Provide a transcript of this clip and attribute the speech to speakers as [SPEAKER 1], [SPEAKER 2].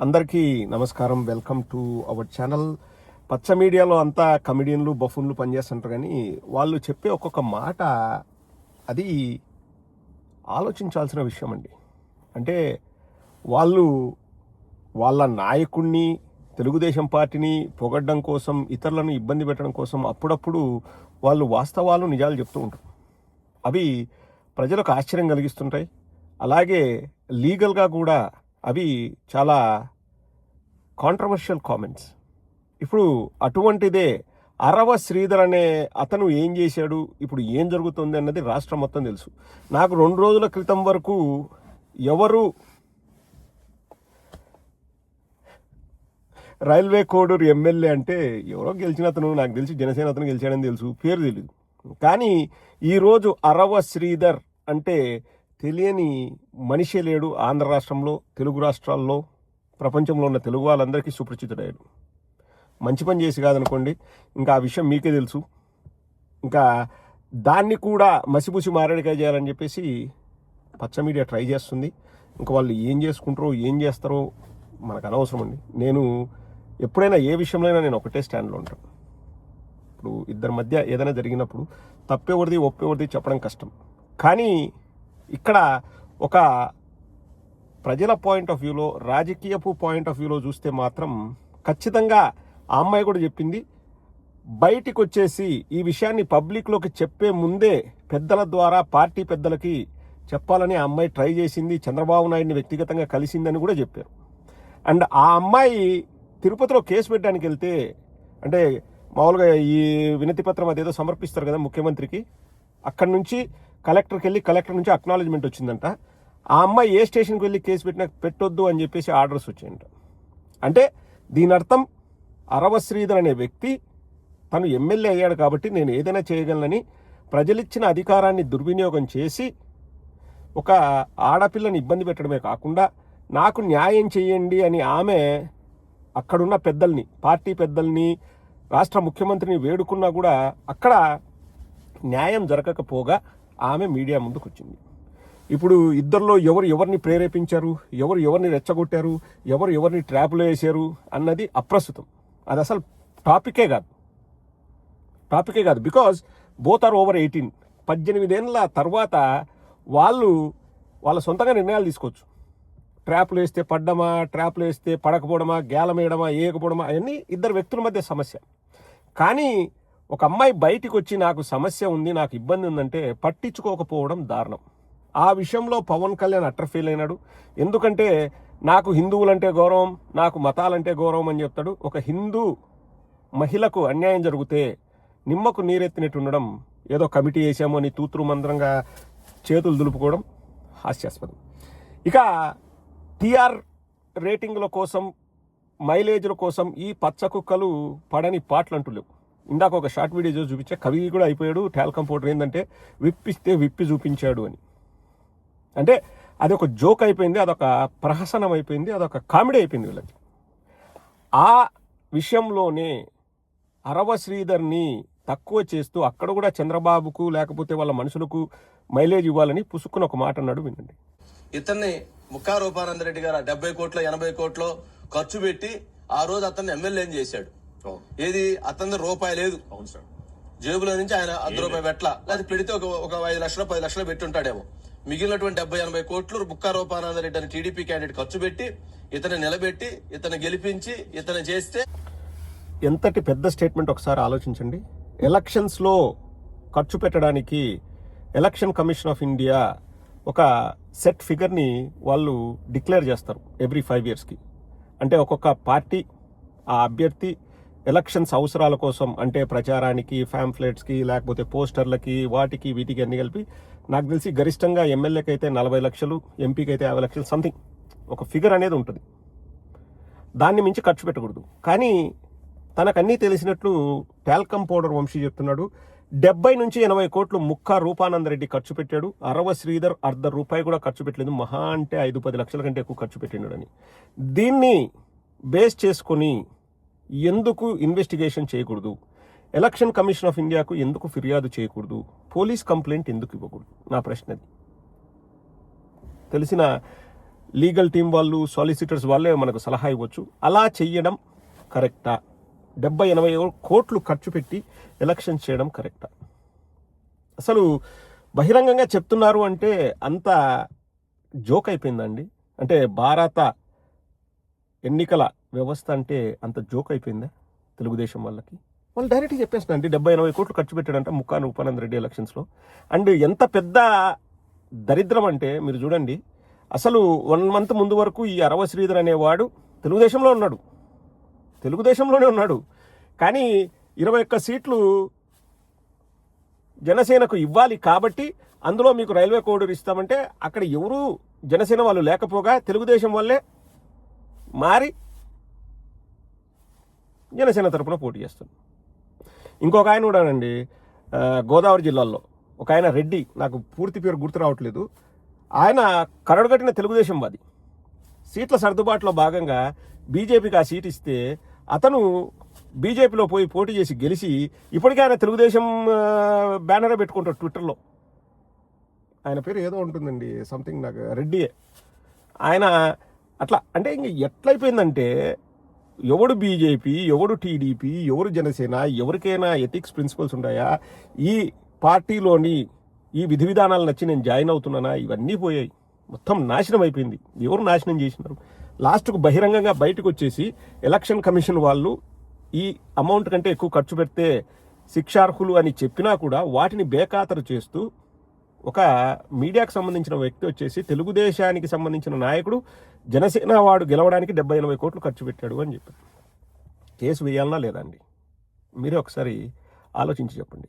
[SPEAKER 1] అందరికీ నమస్కారం. Welcome to our channel. పచ్చ మీడియాలో అంతా కమెడియన్లు బఫున్లు పనిచేస్తుంటారు కానీ వాళ్ళు చెప్పే ఒక్కొక్క మాట అది ఆలోచించాల్సిన విషయం అండి. అంటే వాళ్ళు వాళ్ళ నాయకుణ్ణి తెలుగుదేశం పార్టీని పొగడ్డం కోసం ఇతరులను ఇబ్బంది పెట్టడం కోసం అప్పుడప్పుడు వాళ్ళు వాస్తవాలు నిజాలు చెప్తూ ఉంటారు. అవి ప్రజలకు ఆశ్చర్యం కలిగిస్తుంటాయి. అలాగే లీగల్గా కూడా అవి చాలా కాంట్రవర్షియల్ కామెంట్స్ ఇప్పుడు అటువంటిదే అరవ శ్రీధర్ అనే అతను ఏం చేశాడు ఇప్పుడు ఏం జరుగుతుంది అన్నది రాష్ట్రం మొత్తం తెలుసు. నాకు రెండు రోజుల క్రితం వరకు ఎవరు రైల్వే కోడూరు ఎమ్మెల్యే అంటే ఎవరో గెలిచిన అతను నాకు తెలిసి జనసేన అతను గెలిచాడని తెలుసు పేరు తెలియదు కానీ ఈరోజు అరవ శ్రీధర్ అంటే తెలియని మనిషే లేడు ఆంధ్ర రాష్ట్రంలో తెలుగు రాష్ట్రాల్లో ప్రపంచంలో ఉన్న తెలుగు వాళ్ళందరికీ సుపరిచితుడయ్యాడు. మంచి పని చేసి కాదనుకోండి ఇంకా ఆ విషయం మీకే తెలుసు. ఇంకా దాన్ని కూడా మసిపూసి మారేడికాయ చేయాలని చెప్పేసి పచ్చ మీడియా ట్రై చేస్తుంది. ఇంకా వాళ్ళు ఏం చేసుకుంటారో ఏం చేస్తారో మనకు అనవసరం అండి. నేను ఎప్పుడైనా ఏ విషయంలో అయినా నేను ఒకటే స్టాండ్లో ఉంటాను. ఇప్పుడు ఇద్దరి మధ్య ఏదైనా జరిగినప్పుడు తప్పెవరిది ఒప్పెవరిది చెప్పడం కష్టం. కానీ ఇక్కడ ఒక ప్రజల పాయింట్ ఆఫ్ వ్యూలో రాజకీయపు పాయింట్ ఆఫ్ వ్యూలో చూస్తే మాత్రం ఖచ్చితంగా ఆ అమ్మాయి కూడా చెప్పింది. బయటికి వచ్చేసి ఈ విషయాన్ని పబ్లిక్లోకి చెప్పే ముందే పెద్దల ద్వారా పార్టీ పెద్దలకి చెప్పాలని ఆ అమ్మాయి ట్రై చేసింది. చంద్రబాబు నాయుడిని వ్యక్తిగతంగా కలిసిందని కూడా చెప్పారు. అండ్ ఆ అమ్మాయి తిరుపతిలో కేసు పెట్టడానికి వెళ్తే అంటే మామూలుగా ఈ వినతిపత్రం అదేదో సమర్పిస్తారు కదా ముఖ్యమంత్రికి అక్కడి నుంచి కలెక్టర్కి వెళ్ళి కలెక్టర్ నుంచి అక్నాలజ్మెంట్ వచ్చిందంట. ఆ అమ్మాయి ఏ స్టేషన్కి వెళ్ళి కేసు పెట్టినా పెట్టొద్దు అని చెప్పేసి ఆర్డర్స్ వచ్చాయంట. అంటే దీని అర్థం అరవ శ్రీధర్ అనే వ్యక్తి తను ఎమ్మెల్యే అయ్యాడు కాబట్టి నేను ఏదైనా చేయగలనని ప్రజలిచ్చిన అధికారాన్ని దుర్వినియోగం చేసి ఒక ఆడపిల్లని ఇబ్బంది పెట్టడమే కాకుండా నాకు న్యాయం చేయండి అని ఆమె అక్కడున్న పెద్దల్ని పార్టీ పెద్దల్ని రాష్ట్ర ముఖ్యమంత్రిని వేడుకున్నా కూడా అక్కడ న్యాయం జరగకపోగా ఆమె మీడియా ముందుకు వచ్చింది ఇప్పుడు ఇద్దరిలో ఎవరు ఎవరిని ప్రేరేపించారు ఎవరు ఎవరిని రెచ్చగొట్టారు ఎవరు ఎవరిని ట్రాప్లో వేశారు అన్నది అప్రస్తుతం. అది అసలు టాపికే కాదు. టాపికే కాదు. Because both are over eighteen. పద్దెనిమిదేళ్ళ తర్వాత వాళ్ళు వాళ్ళ సొంతంగా నిర్ణయాలు తీసుకోవచ్చు. ట్రాప్లు వేస్తే పడ్డమా ట్రాప్లు వేస్తే పడకపోవడమా గేలం వేయడమా వేయకపోవడమా అవన్నీ ఇద్దరు వ్యక్తుల మధ్య సమస్య. కానీ ఒక అమ్మాయి బయటికి వచ్చి నాకు సమస్య ఉంది నాకు ఇబ్బంది ఉందంటే పట్టించుకోకపోవడం దారుణం. ఆ విషయంలో పవన్ కళ్యాణ్ అట్టర్ ఫెయిల్ అయినాడు. ఎందుకంటే నాకు హిందువులంటే గౌరవం నాకు మతాలంటే గౌరవం అని చెప్తాడు. ఒక హిందూ మహిళకు అన్యాయం జరిగితే నిమ్మకు నీరెత్తినట్టు ఉండడం ఏదో కమిటీ వేసాము అని తూతురు మంత్రంగా చేతులు దులుపుకోవడం హాస్యాస్పదం. ఇక టీఆర్ రేటింగ్ల కోసం మైలేజ్ల కోసం ఈ పచ్చ కుక్కలు పడని పాటలు అంటూ లేవు. ఇందాక ఒక షార్ట్ వీడియో చూసి చూపించా. కవి కూడా అయిపోయాడు. టాల్ పౌడర్ ఏంటంటే విప్పిస్తే విప్పి చూపించాడు అని. అంటే అది ఒక జోక్ అయిపోయింది అదొక ప్రహసనం అయిపోయింది అదొక కామెడీ అయిపోయింది వీళ్ళకి. ఆ విషయంలోనే అరవ శ్రీధర్ని తక్కువ చేస్తూ అక్కడ కూడా చంద్రబాబుకు లేకపోతే వాళ్ళ మనుషులకు మైలేజ్ ఇవ్వాలని పుసుక్కుని ఒక మాట అన్నాడు వినండి.
[SPEAKER 2] ఇతన్ని ముక్కా రూపానంద రెడ్డి గారు డెబ్బై కోట్లు ఎనభై కోట్లు ఖర్చు పెట్టి ఆ రోజు అతన్ని ఎమ్మెల్యేని చేశాడు. ఏది? అతని రూపాయి లేదు.
[SPEAKER 3] అవును సార్.
[SPEAKER 2] జేబులో నుంచి ఆయన అర్ధ రూపాయి పెట్టల. లేదా పెడితే ఒక ఒక ఐదు లక్షలు పది లక్షలు పెట్టి ఉంటాడేమో మిగిలినటువంటి డెబ్బై ఎనభై కోట్లు ముక్కా రూపానంద రెడ్డి అని టీడీపీ క్యాండిడేట్ ఖర్చు పెట్టి ఇతన్ని నిలబెట్టి ఇతన్ని గెలిపించి ఇతన్ని చేస్తే
[SPEAKER 1] ఎంతటి పెద్ద స్టేట్మెంట్ ఒకసారి ఆలోచించండి. ఎలక్షన్స్లో ఖర్చు పెట్టడానికి ఎలక్షన్ కమిషన్ ఆఫ్ ఇండియా ఒక సెట్ ఫిగర్ని వాళ్ళు డిక్లేర్ చేస్తారు ఎవ్రీ ఫైవ్ ఇయర్స్కి. అంటే ఒక్కొక్క పార్టీ ఆ అభ్యర్థి ఎలక్షన్స్ అవసరాల కోసం అంటే ప్రచారానికి ఫ్యాంప్లెట్స్కి లేకపోతే పోస్టర్లకి వాటికి వీటికి అన్ని కలిపి నాకు తెలిసి గరిష్టంగా ఎమ్మెల్యేకి అయితే నలభై లక్షలు ఎంపీకి అయితే యాభై లక్షలు సంథింగ్ ఒక ఫిగర్ అనేది ఉంటుంది. దాన్ని మించి ఖర్చు పెట్టకూడదు. కానీ తనకు అన్నీ తెలిసినట్లు టాల్కమ్ పౌడర్ వంశీ చెప్తున్నాడు డెబ్బై నుంచి ఎనభై కోట్లు ముక్క రూపానంద రెడ్డి ఖర్చు పెట్టాడు అరవ శ్రీధర్ అర్ధ రూపాయి కూడా ఖర్చు పెట్టలేదు మహా అంటే ఐదు పది లక్షల కంటే ఎక్కువ ఖర్చు పెట్టినాడని దీన్ని బేస్ చేసుకొని ఎందుకు ఇన్వెస్టిగేషన్ చేయకూడదు? ఎలక్షన్ కమిషన్ ఆఫ్ ఇండియాకు ఎందుకు ఫిర్యాదు చేయకూడదు? పోలీస్ కంప్లైంట్ ఎందుకు ఇవ్వకూడదు? నా ప్రశ్నది తెలిసిన లీగల్ టీం వాళ్ళు సాలిసిటర్స్ వాళ్ళే మనకు సలహా ఇవ్వచ్చు. అలా చెయ్యడం కరెక్టా? డెబ్బై ఎనభై కోట్లు ఖర్చు పెట్టి ఎలక్షన్ చేయడం కరెక్టా? అసలు బహిరంగంగా చెప్తున్నారు అంటే అంత జోక్ అయిపోయిందండి అంటే భారత ఎన్నికల వ్యవస్థ అంటే అంత జోక్ అయిపోయిందా తెలుగుదేశం వాళ్ళకి? వాళ్ళు డైరెక్ట్గా చెప్పేస్తున్నారు అంటే డెబ్బై ఎనభై కోట్లు ఖర్చు పెట్టాడంట ముక్కాను ఉపానంద రెడ్డి ఎలక్షన్స్లో అండ్ ఎంత పెద్ద దరిద్రం అంటే మీరు చూడండి అసలు వన్ మంత్ ముందు వరకు ఈ అరవ శ్రీధర్ అనేవాడు తెలుగుదేశంలో ఉన్నాడు. తెలుగుదేశంలోనే ఉన్నాడు. కానీ ఇరవై ఒక్క సీట్లు జనసేనకు ఇవ్వాలి కాబట్టి అందులో మీకు రైల్వే కోడూరు ఇస్తామంటే అక్కడ ఎవరూ జనసేన వాళ్ళు లేకపోగా తెలుగుదేశం వల్లే మారి జనసేన తరపున పోటీ చేస్తుంది. ఇంకొక ఆయన కూడానండి గోదావరి జిల్లాలో ఒక ఆయన రెడ్డి నాకు పూర్తి పేరు గుర్తు రావట్లేదు. ఆయన కరడుగట్టిన తెలుగుదేశం వాది. సీట్ల సర్దుబాటులో భాగంగా బీజేపీకి ఆ సీట్ ఇస్తే అతను బీజేపీలో పోయి పోటీ చేసి గెలిచి ఇప్పటికే ఆయన తెలుగుదేశం బ్యానరే పెట్టుకుంటాడు ట్విట్టర్లో. ఆయన పేరు ఏదో ఉంటుందండి సంథింగ్ నాకు రెడ్డియే. ఆయన అట్లా అంటే ఇంక ఎట్లయిపోయిందంటే ఎవడు బీజేపీ ఎవడు టీడీపీ ఎవరు జనసేన ఎవరికైనా ఎథిక్స్ ప్రిన్సిపల్స్ ఉన్నాయా ఈ పార్టీలోని ఈ విధి విధానాలు నచ్చి నేను జాయిన్ అవుతున్నానా? ఇవన్నీ పోయాయి. మొత్తం నాశనం అయిపోయింది. ఎవరు నాశనం చేసినారు? లాస్ట్కు బహిరంగంగా బయటకు వచ్చేసి ఎలక్షన్ కమిషన్ వాళ్ళు ఈ అమౌంట్ కంటే ఎక్కువ ఖర్చు పెడితే శిక్షార్హులు అని చెప్పినా కూడా వాటిని బేఖాతరు చేస్తూ ఒక మీడియాకు సంబంధించిన వ్యక్తి వచ్చేసి తెలుగుదేశానికి సంబంధించిన నాయకుడు జనసేన వాడు గెలవడానికి డెబ్బై ఎనభై కోట్లు ఖర్చు పెట్టాడు అని చెప్పారు. కేసు వేయాలన్నా లేదా అండి మీరే ఒకసారి ఆలోచించి చెప్పండి.